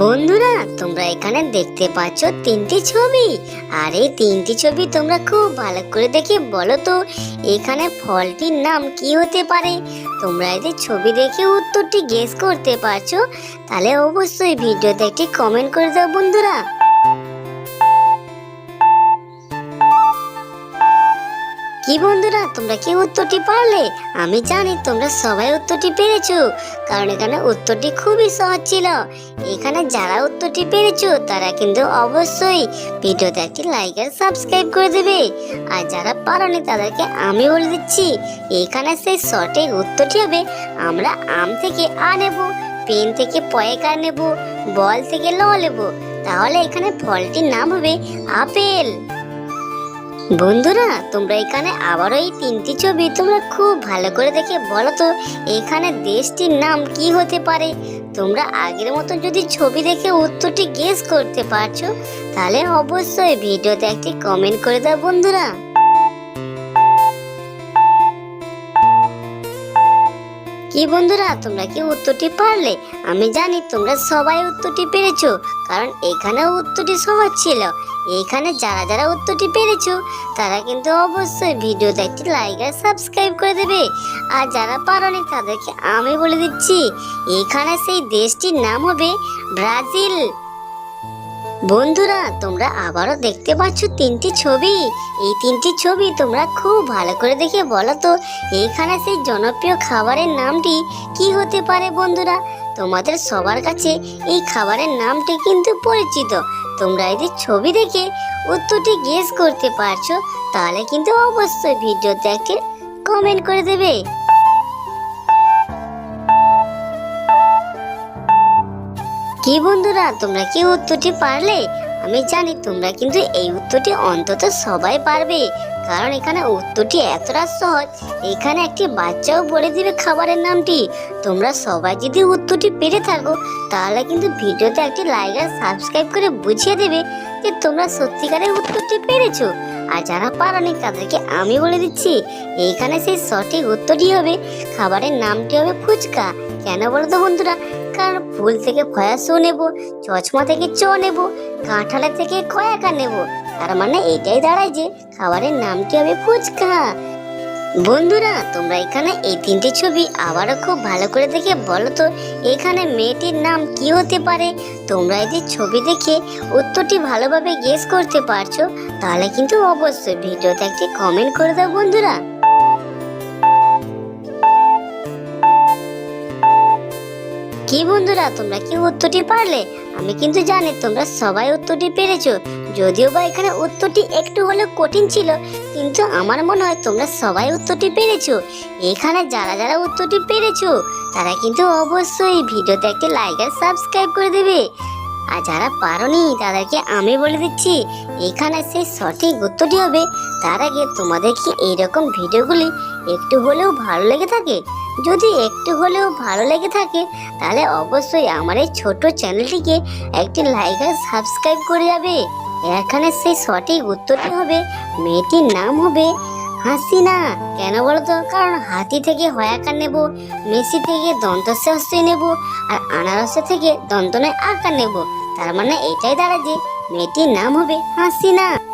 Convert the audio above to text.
বন্ধুরা, তোমরা এখানে দেখতে পাচ্ছ তিনটি ছবি। আর এই তিনটি ছবি তোমরা খুব ভালো করে দেখে বলো তো, এখানে ফলটির নাম কি হতে পারে? তোমরা এদের ছবি দেখে উত্তরটি গেস করতে পারছ, তাহলে অবশ্যই ভিডিওতে একটি কমেন্ট করে দাও বন্ধুরা। কি বন্ধুরা, তোমরা কি উত্তরটি পারলে? আমি জানি তোমরা সবাই উত্তরটি পেরেছ, কারণ এখানে উত্তরটি খুবই সহজ ছিল। এখানে যারা উত্তরটি পেরেছ, তারা কিন্তু অবশ্যই ভিডিওতে একটি লাইক আর সাবস্ক্রাইব করে দেবে। আর যারা পারোনি, তাদেরকে আমি বলে দিচ্ছি, এখানে সেই সঠিক উত্তরটি হবে, আমরা আম থেকে আ নেব, পেন থেকে পয়েকার নেব, বল থেকে ল নেব। তাহলে এখানে ফলটির নাম হবে আপেল। বন্ধুরা, তোমরা এখানে আবারও এই তিনটি ছবি তোমরা খুব ভালো করে দেখে বলো তো, এখানে দেশটির নাম কি হতে পারে? তোমরা আগের মতো যদি ছবি দেখে উত্তরটি গেস করতে পারছ, তাহলে অবশ্যই ভিডিওতে একটি কমেন্ট করে দাও বন্ধুরা। কি বন্ধুরা, তোমরা কি উত্তরটি পারলে? আমি জানি তোমরা সবাই উত্তরটি পেরেছ, কারণ এখানে উত্তরটি সহজ ছিল। এখানে যারা যারা উত্তরটি পেরেছ, তারা কিন্তু অবশ্যই ভিডিওতে একটি লাইক আর সাবস্ক্রাইব করে দেবে। আর যারা পারনি, তাদেরকে আমি বলে দিচ্ছি, এখানে সেই দেশটির নাম হবে ব্রাজিল। বন্ধুরা, তোমরা আবারও দেখতে পাচ্ছ তিনটি ছবি। এই তিনটি ছবি তোমরা খুব ভালো করে দেখে বলো তো এখানে সেই জনপ্রিয় খাবারের নামটি কি হতে পারে বন্ধুরা? তোমাদের সবার কাছে এই খাবারের নামটি কিন্তু পরিচিত। তোমরা এদের ছবি দেখে উত্তরটি গেস করতে পারছ, তাহলে কিন্তু অবশ্যই ভিডিওতে একটি কমেন্ট করে দেবে। কি বন্ধুরা, তোমরা কি উত্তরটি পারলে? আমি জানি তোমরা কিন্তু এই উত্তরটি অন্তত সবাই পারবে, কারণ এখানে উত্তরটি এতটা সহজ। এখানে একটি বাচ্চাও বলে দিবে খাবারের নামটি। তোমরা সবাই যদি উত্তরটি পেরে থাকো, তাহলে কিন্তু ভিডিওতে একটি লাইক আর সাবস্ক্রাইব করে বুঝিয়ে দেবে যে তোমরা সত্যিকারের উত্তরটি পেরেছ। আর যারা পারোনি, তাদেরকে আমি বলে দিচ্ছি, এইখানে সেই সঠিক উত্তরটি হবে, খাবারের নামটি হবে ফুচকা। কেন বলো তো বন্ধুরা? কারণ ফুল থেকে খয়া ফয়াসও নেব, চশমা থেকে চ নেব, কাঁঠালে থেকে কয়াকা নেব। তার মানে এটাই দাঁড়ায় যে খাবারের নামটি হবে ফুচকা। বন্ধুরা, তোমরা এখানে এই তিনটি ছবি আবারও খুব ভালো করে দেখে বলো তো, এখানে মেয়েটির নাম কি হতে পারে? তোমরা যে ছবি দেখে উত্তরটি ভালোভাবে গেস করতে পারছ, তাহলে কিন্তু অবশ্যই ভিডিওতে একটি কমেন্ট করে দাও বন্ধুরা। কি বন্ধুরা, তোমরা কি উত্তরটি পারলে? আমি কিন্তু জানি তোমরা সবাই উত্তরটি পেরেছ। যদিও বা এখানে উত্তরটি একটু হলেও কঠিন ছিল, কিন্তু আমার মনে হয় তোমরা সবাই উত্তরটি পেরেছ। এখানে যারা যারা উত্তরটি পেরেছ, তারা কিন্তু অবশ্যই ভিডিওতে একটি লাইক আর সাবস্ক্রাইব করে দেবে। আর যারা পারোনি, তাদেরকে আমি বলে দিচ্ছি, এখানে সেই সঠিক উত্তরটি হবে। তার আগে তোমাদের কি এইরকম ভিডিওগুলি একটু হলেও ভালো লেগে থাকে? যদি একটু হলেও ভালো লেগে থাকে, তাহলে অবশ্যই আমার এই ছোট চ্যানেলটিকে একটি লাইক আর সাবস্ক্রাইব করে যাবে। এখানে সেই সঠিক উত্তরটি হবে, মেয়েটির নাম হবে হাসিনা। কেন বলতো? কারণ হাতি থেকে হয়াকার নেব, মেসি থেকে দন্ত হস্যই নেব, আর আনারস থেকে দন্তনয় আকার নেব। তার মানে এটাই দাঁড়ায় যে মেয়েটির নাম হবে হাসিনা।